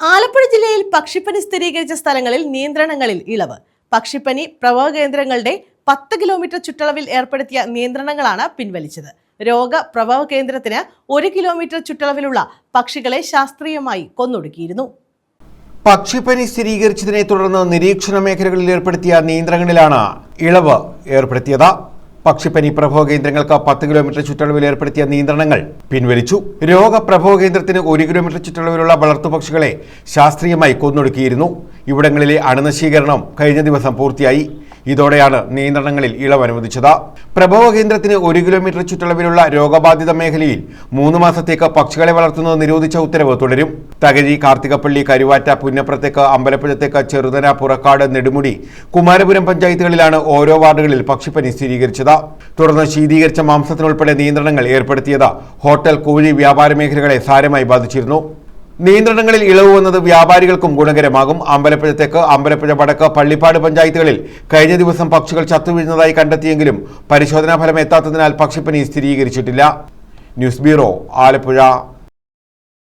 ആലപ്പുഴ ജില്ലയിൽ പക്ഷിപ്പനി സ്ഥിരീകരിച്ച സ്ഥലങ്ങളിൽ നിയന്ത്രണങ്ങളിൽ ഇളവ്. പക്ഷിപ്പനി പ്രഭവ കേന്ദ്രങ്ങളുടെ പത്ത് കിലോമീറ്റർ ചുറ്റളവിൽ ഏർപ്പെടുത്തിയ നിയന്ത്രണങ്ങളാണ് പിൻവലിച്ചത്. രോഗ പ്രഭവ കേന്ദ്രത്തിന് ഒരു കിലോമീറ്റർ ചുറ്റളവിലുള്ള പക്ഷികളെ ശാസ്ത്രീയമായി കൊന്നൊടുക്കിയിരുന്നു. പക്ഷിപ്പനി സ്ഥിരീകരിച്ചതിനെ തുടർന്ന് നിരീക്ഷണ മേഖലകളിൽ ഏർപ്പെടുത്തിയ നിയന്ത്രണങ്ങളിലാണ് ഇളവ് ഏർപ്പെടുത്തിയത്. പക്ഷിപ്പനി പ്രഭവ കേന്ദ്രങ്ങൾക്ക് പത്ത് കിലോമീറ്റർ ചുറ്റളവിൽ ഏർപ്പെടുത്തിയ നിയന്ത്രണങ്ങൾ പിൻവലിച്ചു. രോഗപ്രഭവ കേന്ദ്രത്തിന് ഒരു കിലോമീറ്റർ ചുറ്റളവിലുള്ള വളർത്തുപക്ഷികളെ ശാസ്ത്രീയമായി കൊന്നൊടുക്കിയിരുന്നു. ഇവിടങ്ങളിലെ അണുനശീകരണം കഴിഞ്ഞ ദിവസം പൂർത്തിയായി. ഇതോടെയാണ് നിയന്ത്രണങ്ങളിൽ ഇളവ് അനുവദിച്ചത്. പ്രഭവ കേന്ദ്രത്തിന് ഒരു കിലോമീറ്റർ ചുറ്റളവിലുള്ള രോഗബാധിത മേഖലയിൽ മൂന്ന് മാസത്തേക്ക് പക്ഷികളെ വളർത്തുന്നത് നിരോധിച്ച ഉത്തരവ് തുടരും. തകഴി കാർത്തികപ്പള്ളി കരുവാറ്റ പുന്നപ്രത്തേക്ക് അമ്പലപ്പുഴത്തേക്ക് ചെറുതന പുറക്കാട് നെടുമുടി കുമാരപുരം പഞ്ചായത്തുകളിലാണ് ഓരോ വാർഡുകളിൽ പക്ഷിപ്പനി സ്ഥിരീകരിച്ചത്. തുടർന്ന് ശീതീകരിച്ച മാംസത്തിനുൾപ്പെടെ നിയന്ത്രണങ്ങൾ ഏർപ്പെടുത്തിയത് ഹോട്ടൽ കോഴി വ്യാപാര മേഖലകളെ സാരമായി ബാധിച്ചിരുന്നു. നിയന്ത്രണങ്ങളിൽ ഇളവ് വന്നത് വ്യാപാരികൾക്കും ഗുണകരമാകും. അമ്പലപ്പുഴത്തേക്ക് അമ്പലപ്പുഴ വടക്ക് പള്ളിപ്പാട് പഞ്ചായത്തുകളിൽ കഴിഞ്ഞ ദിവസം പക്ഷികൾ ചത്തുവീഴുന്നതായി കണ്ടെത്തിയെങ്കിലും പരിശോധനാ ഫലം എത്താത്തതിനാൽ പക്ഷിപ്പനി സ്ഥിരീകരിച്ചിട്ടില്ല. News bureau Alappuzha.